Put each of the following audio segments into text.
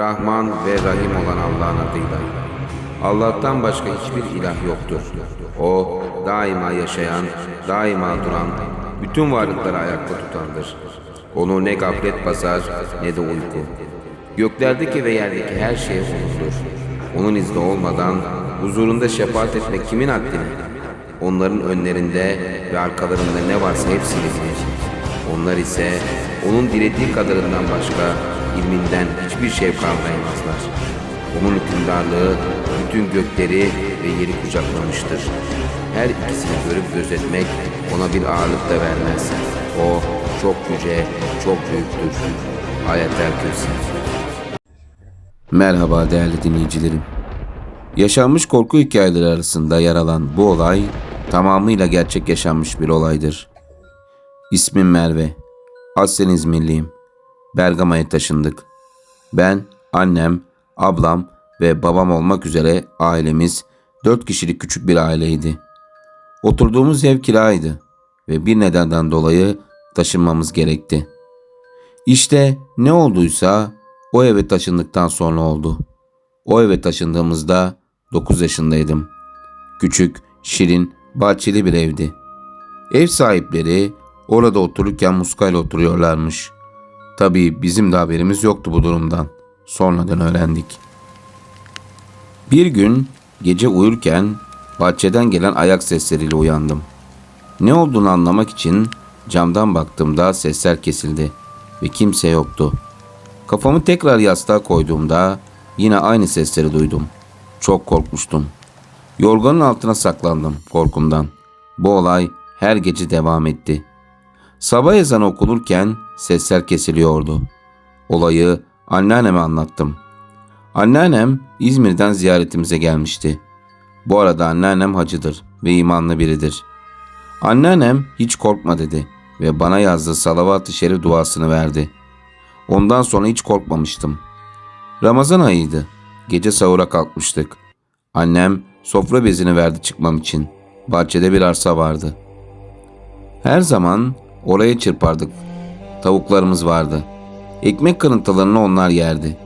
Rahman ve Rahim olan Allah'ın adıyla. Allah'tan başka hiçbir ilah yoktur. O daima yaşayan, daima duran, bütün varlıkları ayakta tutandır. Onu ne gaflet basar ne de uyku. Göklerdeki ve yerdeki her şey O'nundur. Onun izni olmadan huzurunda şefaat etmek kimin haddine? Onların önlerinde ve arkalarında ne varsa hepsini bilir. Onlar ise onun dilediği kadarından başka ilminden hiçbir şey kavrayamazlar. Onun hükümdarlığı bütün gökleri ve yeri kucaklamıştır. Her ikisini görüp gözetmek ona bir ağırlık da vermez. O çok yüce, çok büyüktür. Ayet-el Kürsi. Merhaba değerli dinleyicilerim. Yaşanmış korku hikayeleri arasında yer alan bu olay tamamıyla gerçek yaşanmış bir olaydır. İsmim Merve. Aslen İzmirliyim. Bergama'ya taşındık. Ben, annem, ablam ve babam olmak üzere ailemiz dört kişilik küçük bir aileydi. Oturduğumuz ev kiraydı ve bir nedenden dolayı taşınmamız gerekti. İşte ne olduysa o eve taşındıktan sonra oldu. O eve taşındığımızda 9 yaşındaydım. Küçük, şirin, bahçeli bir evdi. Ev sahipleri orada otururken muskayla oturuyorlarmış. Tabii bizim de haberimiz yoktu bu durumdan. Sonradan öğrendik. Bir gün gece uyurken bahçeden gelen ayak sesleriyle uyandım. Ne olduğunu anlamak için camdan baktığımda sesler kesildi ve kimse yoktu. Kafamı tekrar yastığa koyduğumda yine aynı sesleri duydum. Çok korkmuştum. Yorganın altına saklandım korkumdan. Bu olay her gece devam etti. Sabah ezanı okunurken sesler kesiliyordu. Olayı anneanneme anlattım. Anneannem İzmir'den ziyaretimize gelmişti. Bu arada anneannem hacıdır ve imanlı biridir. Anneannem hiç korkma dedi ve bana yazdığı salavat-ı şerif duasını verdi. Ondan sonra hiç korkmamıştım. Ramazan ayıydı. Gece sahura kalkmıştık. Annem sofra bezini verdi çıkmam için. Bahçede bir arsa vardı. Her zaman oraya çırpardık. Tavuklarımız vardı. Ekmek kırıntılarını onlar yerdi.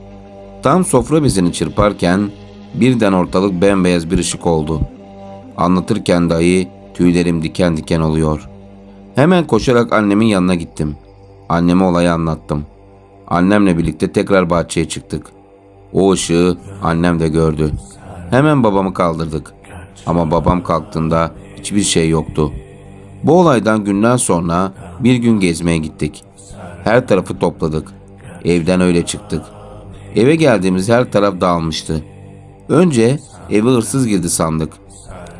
Tam sofra bezini çırparken birden ortalık bembeyaz bir ışık oldu. Anlatırken dahi tüylerim diken diken oluyor. Hemen koşarak annemin yanına gittim. Anneme olayı anlattım. Annemle birlikte tekrar bahçeye çıktık. O ışığı annem de gördü. Hemen babamı kaldırdık. Ama babam kalktığında hiçbir şey yoktu. Bu olaydan günler sonra bir gün gezmeye gittik. Her tarafı topladık. Evden öyle çıktık. Eve geldiğimiz her taraf dağılmıştı. Önce eve hırsız girdi sandık.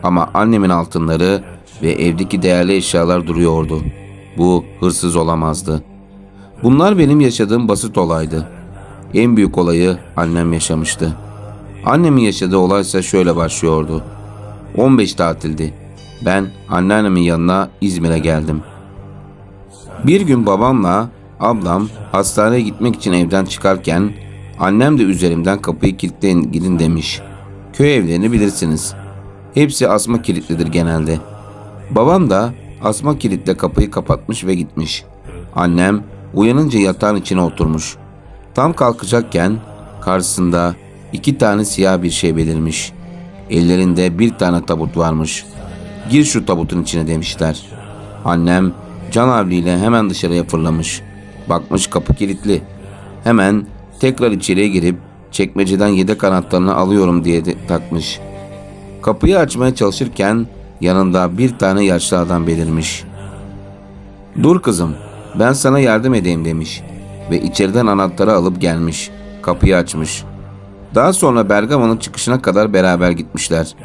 Ama annemin altınları ve evdeki değerli eşyalar duruyordu. Bu hırsız olamazdı. Bunlar benim yaşadığım basit olaydı. En büyük olayı annem yaşamıştı. Annemin yaşadığı olaysa şöyle başlıyordu. 15 tatildi. Ben anneannemin yanına İzmir'e geldim. Bir gün babamla ablam hastaneye gitmek için evden çıkarken annem de üzerimden kapıyı kilitleyin gidin demiş. Köy evlerini bilirsiniz. Hepsi asma kilitlidir genelde. Babam da asma kilitle kapıyı kapatmış ve gitmiş. Annem uyanınca yatağın içine oturmuş. Tam kalkacakken karşısında iki tane siyah bir şey belirmiş. Ellerinde bir tane tabut varmış. Gir şu tabutun içine demişler. Annem can havliyle hemen dışarıya fırlamış. Bakmış kapı kilitli. Hemen tekrar içeriye girip çekmeceden yedek anahtarını alıyorum diye de takmış. Kapıyı açmaya çalışırken yanında bir tane yaşlı adam belirmiş. Dur kızım ben sana yardım edeyim demiş ve içeriden anahtarı alıp gelmiş. Kapıyı açmış. Daha sonra Bergama'nın çıkışına kadar beraber gitmişler.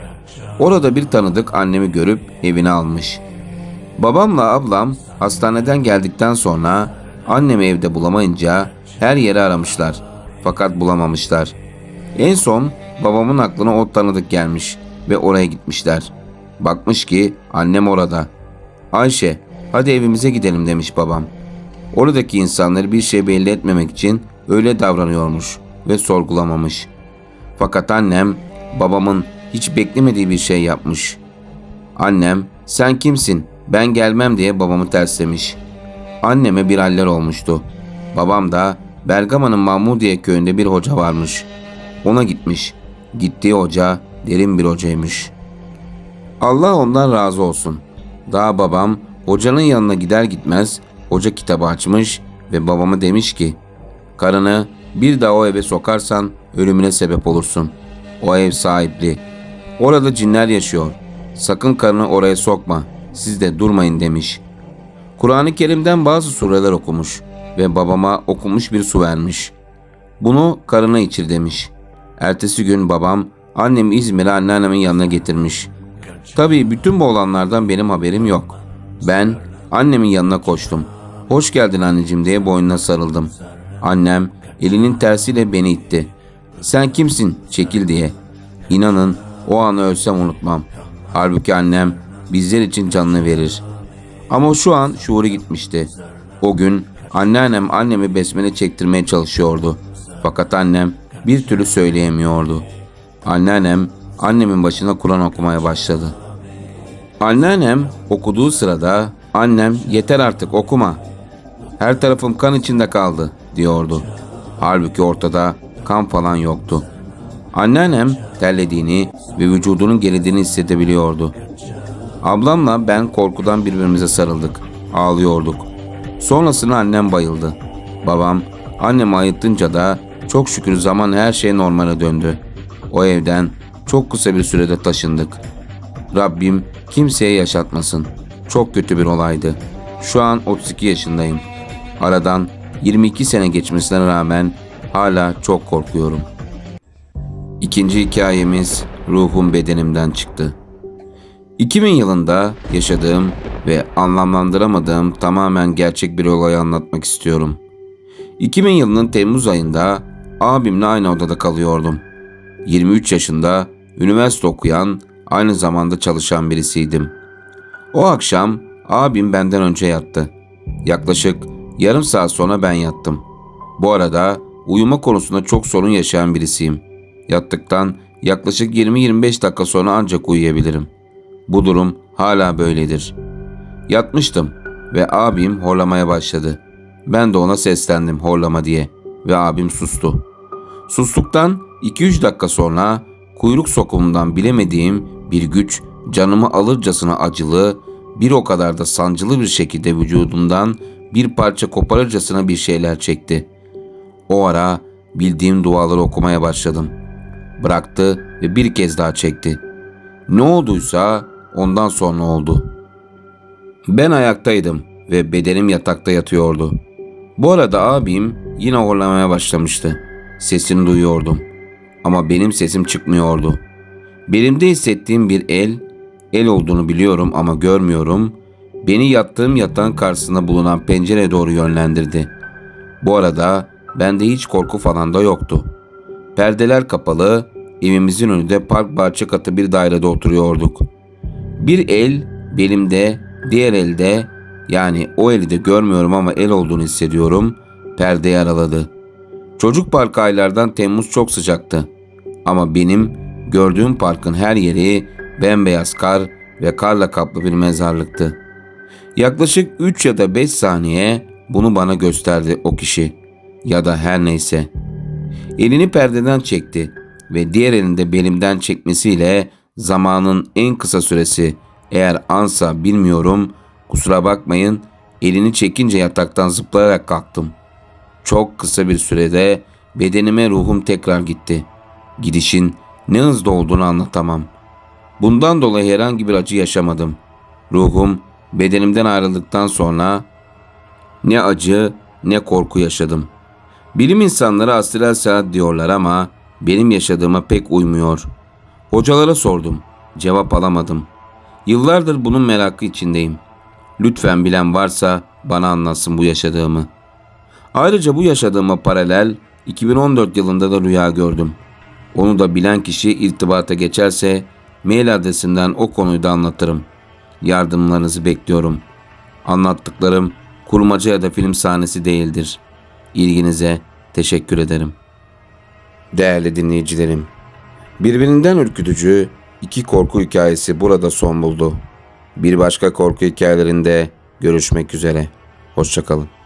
Orada bir tanıdık annemi görüp evine almış. Babamla ablam hastaneden geldikten sonra annemi evde bulamayınca her yeri aramışlar. Fakat bulamamışlar. En son babamın aklına o tanıdık gelmiş ve oraya gitmişler. Bakmış ki annem orada. Ayşe hadi evimize gidelim demiş babam. Oradaki insanları bir şey belli etmemek için öyle davranıyormuş ve sorgulamamış. Fakat annem babamın hiç beklemediği bir şey yapmış. Annem sen kimsin ben gelmem diye babamı terslemiş. Anneme bir haller olmuştu. Babam da Bergama'nın Mahmudiye köyünde bir hoca varmış. Ona gitmiş. Gittiği hoca derin bir hocaymış. Allah ondan razı olsun. Daha babam hocanın yanına gider gitmez hoca kitabı açmış ve babama demiş ki karını bir daha o eve sokarsan ölümüne sebep olursun. O ev sahipli. Orada cinler yaşıyor. Sakın karını oraya sokma. Siz de durmayın demiş. Kur'an-ı Kerim'den bazı sureler okumuş ve babama okumuş bir su vermiş. Bunu karına içir demiş. Ertesi gün babam annemi İzmir'e anneannemin yanına getirmiş. Tabii bütün bu olanlardan benim haberim yok. Ben annemin yanına koştum. Hoş geldin anneciğim diye boynuna sarıldım. Annem elinin tersiyle beni itti. Sen kimsin? Çekil diye. İnanın o anı ölsem unutmam. Halbuki annem bizler için canını verir. Ama şu an şuuru gitmişti. O gün anneannem annemi besmele çektirmeye çalışıyordu. Fakat annem bir türlü söyleyemiyordu. Anneannem annemin başına Kur'an okumaya başladı. Anneannem okuduğu sırada annem yeter artık okuma. Her tarafım kan içinde kaldı diyordu. Halbuki ortada kan falan yoktu. Anneannem terlediğini ve vücudunun gerildiğini hissedebiliyordu. Ablamla ben korkudan birbirimize sarıldık. Ağlıyorduk. Sonrasında annem bayıldı. Babam annemi ayıttınca da çok şükür zaman her şey normale döndü. O evden çok kısa bir sürede taşındık. Rabbim kimseye yaşatmasın. Çok kötü bir olaydı. Şu an 32 yaşındayım. Aradan 22 sene geçmesine rağmen hala çok korkuyorum. İkinci hikayemiz ruhum bedenimden çıktı. 2000 yılında yaşadığım ve anlamlandıramadığım tamamen gerçek bir olayı anlatmak istiyorum. 2000 yılının Temmuz ayında abimle aynı odada kalıyordum. 23 yaşında üniversite okuyan, aynı zamanda çalışan birisiydim. O akşam abim benden önce yattı. Yaklaşık yarım saat sonra ben yattım. Bu arada uyuma konusunda çok sorun yaşayan birisiyim. Yattıktan yaklaşık 20-25 dakika sonra ancak uyuyabilirim. Bu durum hala böyledir. Yatmıştım ve abim horlamaya başladı. Ben de ona seslendim horlama diye ve abim sustu. Sustuktan 2-3 dakika sonra kuyruk sokumundan bilemediğim bir güç canımı alırcasına acılı, bir o kadar da sancılı bir şekilde vücudumdan bir parça koparırcasına bir şeyler çekti. O ara bildiğim duaları okumaya başladım. Bıraktı ve bir kez daha çekti. Ne olduysa ondan sonra oldu. Ben ayaktaydım ve bedenim yatakta yatıyordu. Bu arada abim yine horlamaya başlamıştı. Sesini duyuyordum. Ama benim sesim çıkmıyordu. Belimde hissettiğim bir el, el olduğunu biliyorum ama görmüyorum. Beni yattığım yatağın karşısında bulunan pencereye doğru yönlendirdi. Bu arada bende hiç korku falan da yoktu. Perdeler kapalı, evimizin önünde park bahçe katı bir dairede oturuyorduk. Bir el belimde, diğer elde yani o eli de görmüyorum ama el olduğunu hissediyorum, perdeyi araladı. Çocuk parkı aylardan Temmuz çok sıcaktı. Ama benim gördüğüm parkın her yeri bembeyaz kar ve karla kaplı bir mezarlıktı. Yaklaşık 3 ya da 5 saniye bunu bana gösterdi o kişi ya da her neyse. Elini perdeden çekti ve diğer elinde belimden çekmesiyle zamanın en kısa süresi eğer ansa bilmiyorum kusura bakmayın elini çekince yataktan zıplayarak kalktım. Çok kısa bir sürede bedenime ruhum tekrar gitti. Gidişin ne hızlı olduğunu anlatamam. Bundan dolayı herhangi bir acı yaşamadım. Ruhum bedenimden ayrıldıktan sonra ne acı ne korku yaşadım. Bilim insanları astral seyahat diyorlar ama benim yaşadığıma pek uymuyor. Hocalara sordum. Cevap alamadım. Yıllardır bunun merakı içindeyim. Lütfen bilen varsa bana anlatsın bu yaşadığımı. Ayrıca bu yaşadığıma paralel 2014 yılında da rüya gördüm. Onu da bilen kişi irtibata geçerse mail adresinden o konuyu da anlatırım. Yardımlarınızı bekliyorum. Anlattıklarım kurmaca ya da film sahnesi değildir. İlginize teşekkür ederim. Değerli dinleyicilerim, birbirinden ürkütücü iki korku hikayesi burada son buldu. Bir başka korku hikayelerinde görüşmek üzere. Hoşçakalın.